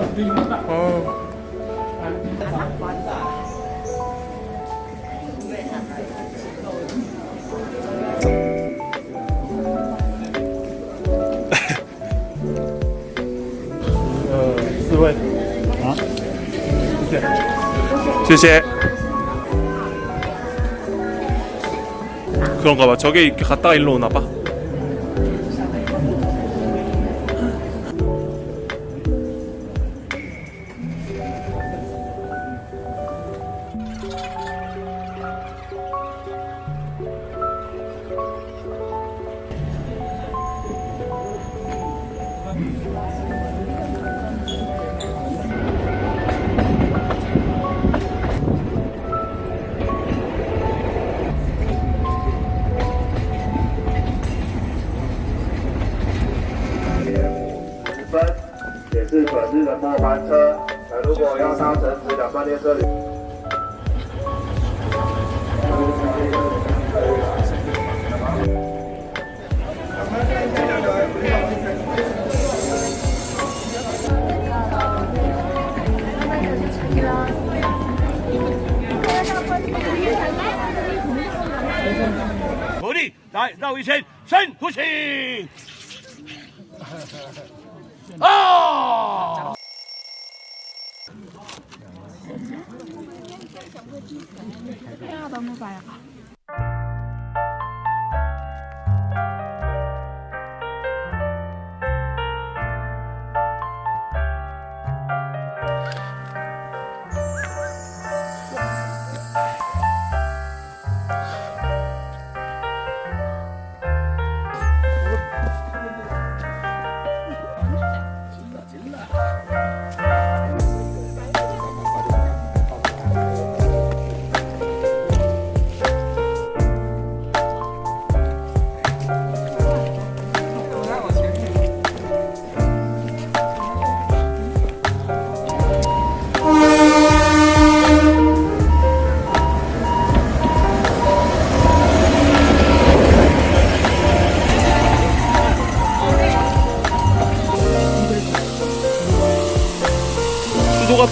어. 어, 谢谢. 그런가 봐. 저게 이렇게 갔다가 일로 오나 봐. vivo. 来绕一圈，深呼吸。啊！哎呀，都。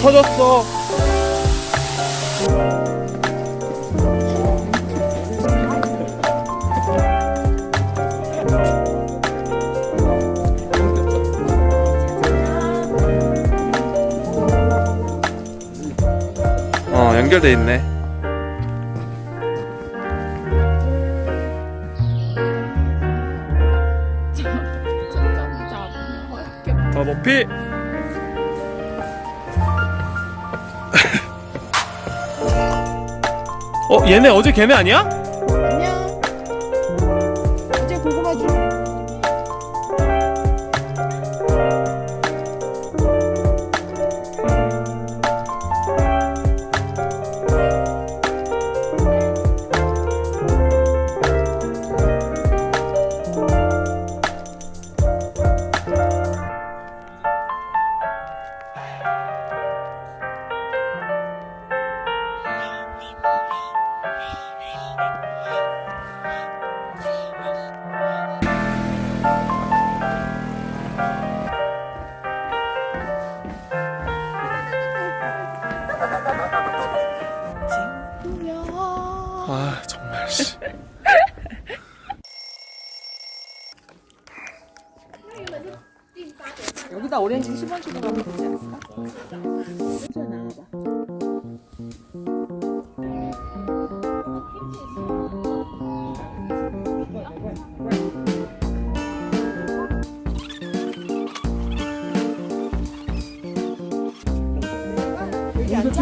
터졌어. 어, 연결돼 있네. 더 높이. 어, 얘네 어제 걔네 아니야?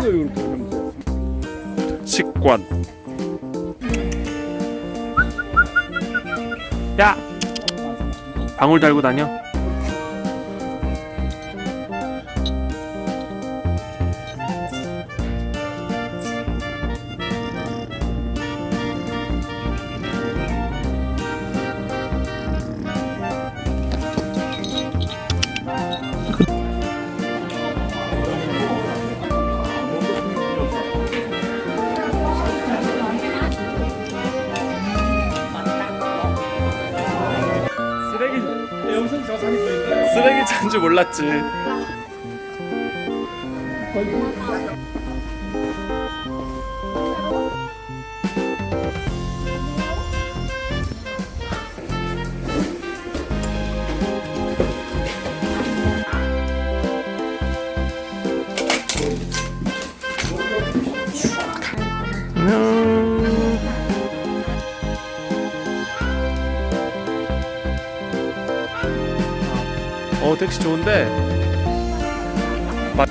여기 앉아. 식관. 야, 방울 달고 다녀. 몰랐지. 안녕. 택시 좋은데 맞-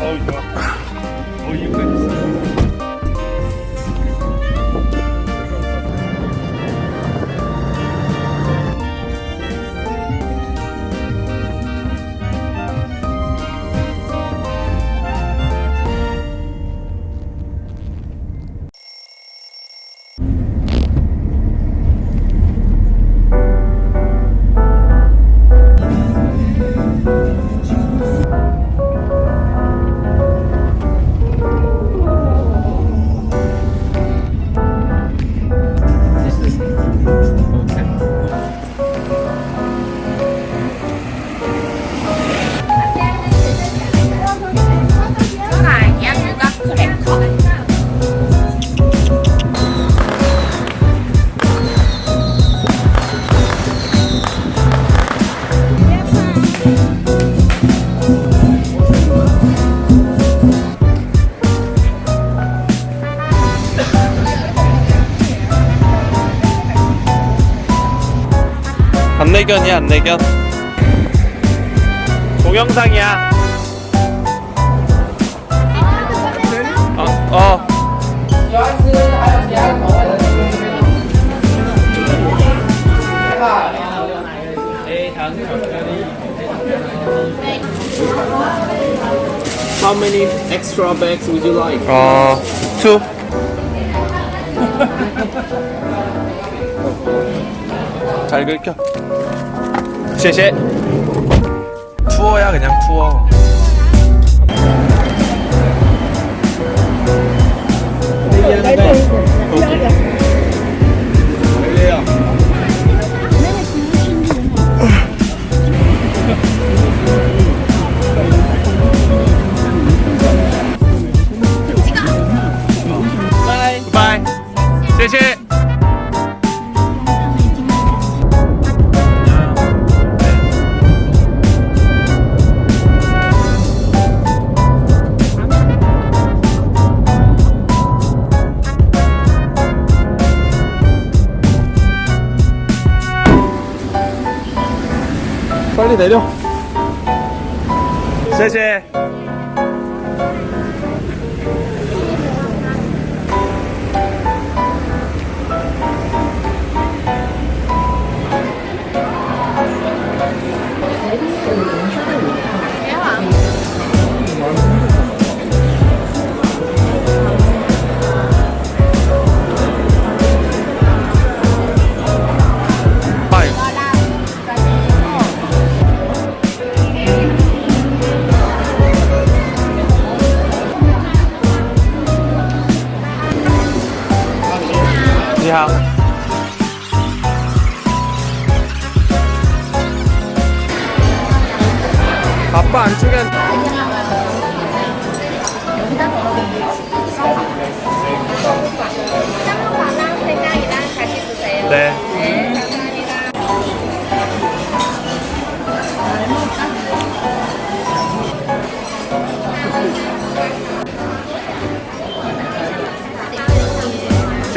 어우 좋아. 어 이거까지 내견이야 안 내견 동영상이야 어, 어. How many extra bags would you like? 어, 투. 잘 긁혀. 谢谢. 투어야 그냥 투어. 바이. 내려. 谢谢.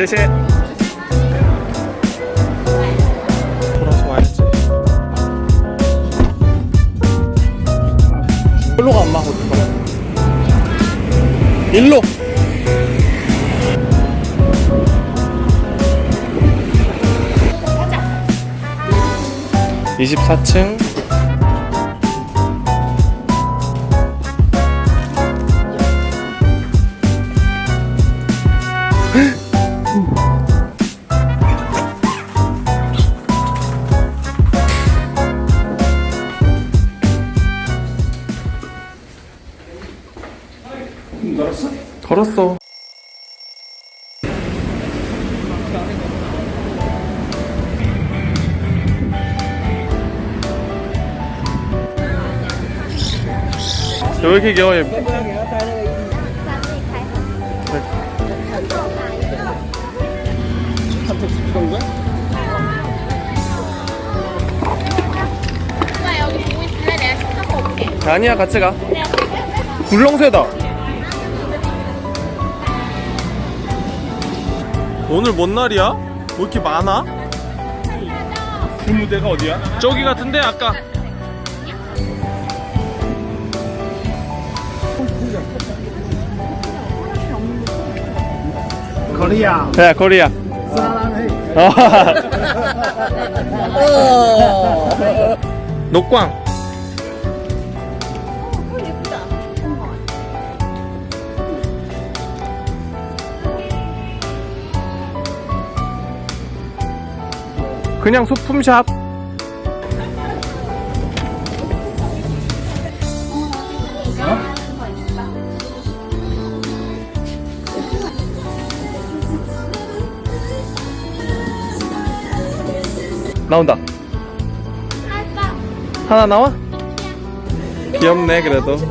谢谢. 돌아서 와야지. 일로 가, 엄마. 어디 가? 일로. 이십사 층 널었어? 덜었어. 왜 이렇게 귀여워요? 아니야 같이 가. 굴렁쇠다. 오늘 뭔 날이야? 왜 이렇게 많아? 그 무대가 어디야? 저기 같은데 아까. 코리아. 야 코리아. 녹광. 그냥 소품샵. 나온다. 하나 나와? 귀엽네 그래도.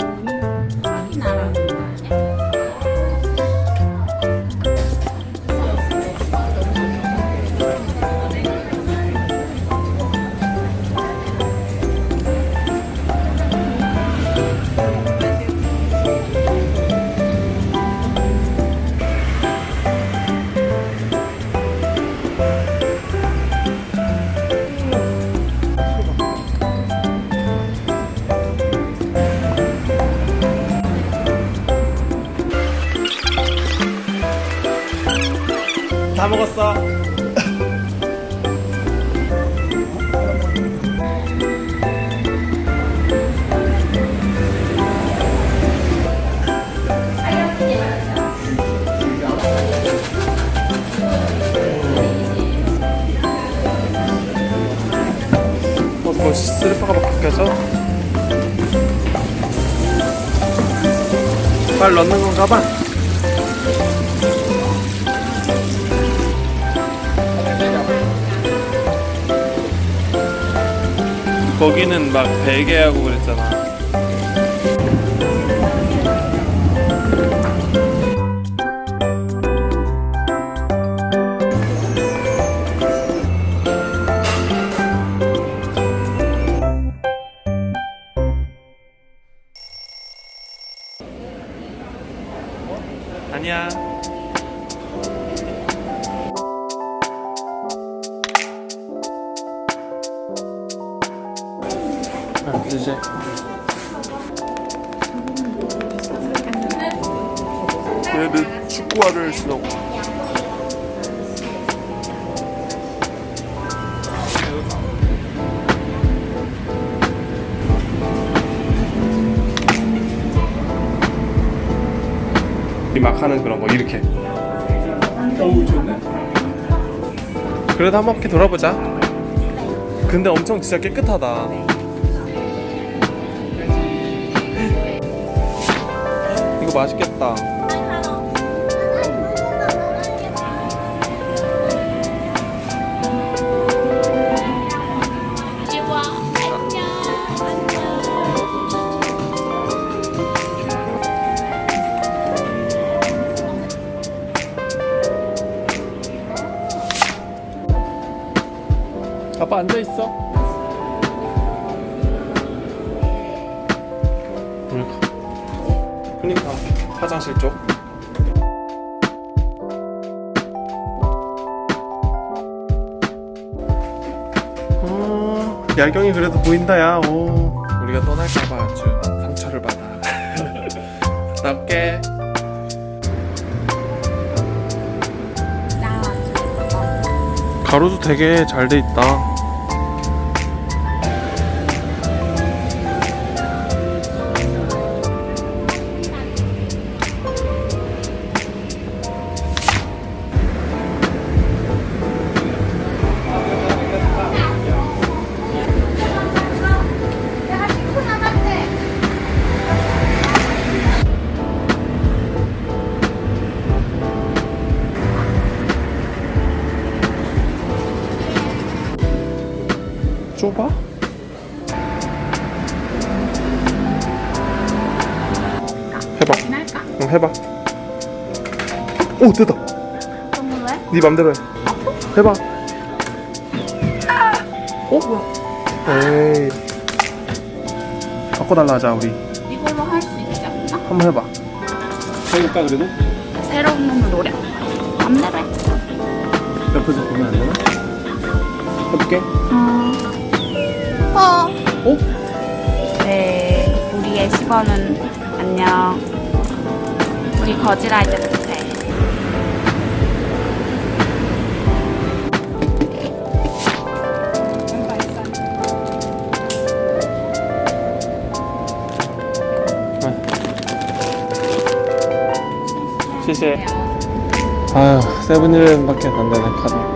어, 뭐 슬리퍼가 바뀌어서 빨리 넣는 건가 봐. 거기는 막 베개하고 그랬잖아. 아니야. 아, 이제 얘는 축구화를 신고 막 하는 그런 거 이렇게. 어우 좋네. 그래도 한 바퀴 돌아보자. 근데 엄청 진짜 깨끗하다. 이거 맛있겠다 아빠 앉아 있어. 그러니까. 화장실 쪽. 어, 야경이 그래도 보인다 야. 오, 우리가 떠날까봐 아주 상처를 받아. 나올게. 가로도 되게 잘 돼 있다 해봐. 할까? 응, 해봐. 오, 됐다. 왜? 네 맘대로 해. 해봐. 어? 뭐야? 에이. 바꿔달라 하자, 우리. 이걸로 할 수 있지 않나? 한번 해봐. 해볼까 그래도? 새로운 놈을 노래. 맘대로 해. 옆에서 보면 안 되나? 해볼게. 어. 네, 우리의 10원은 안녕. 우리 거지랄 때 주세. 시시. 아휴, 세븐일레븐밖에 안 되네, 카드.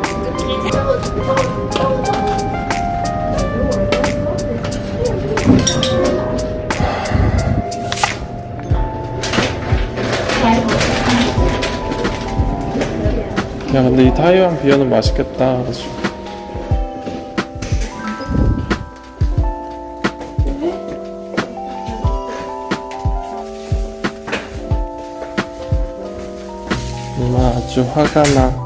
야, 근데 이 타이완 비어는 맛있겠다. 그치? 엄마 아주 화가 나.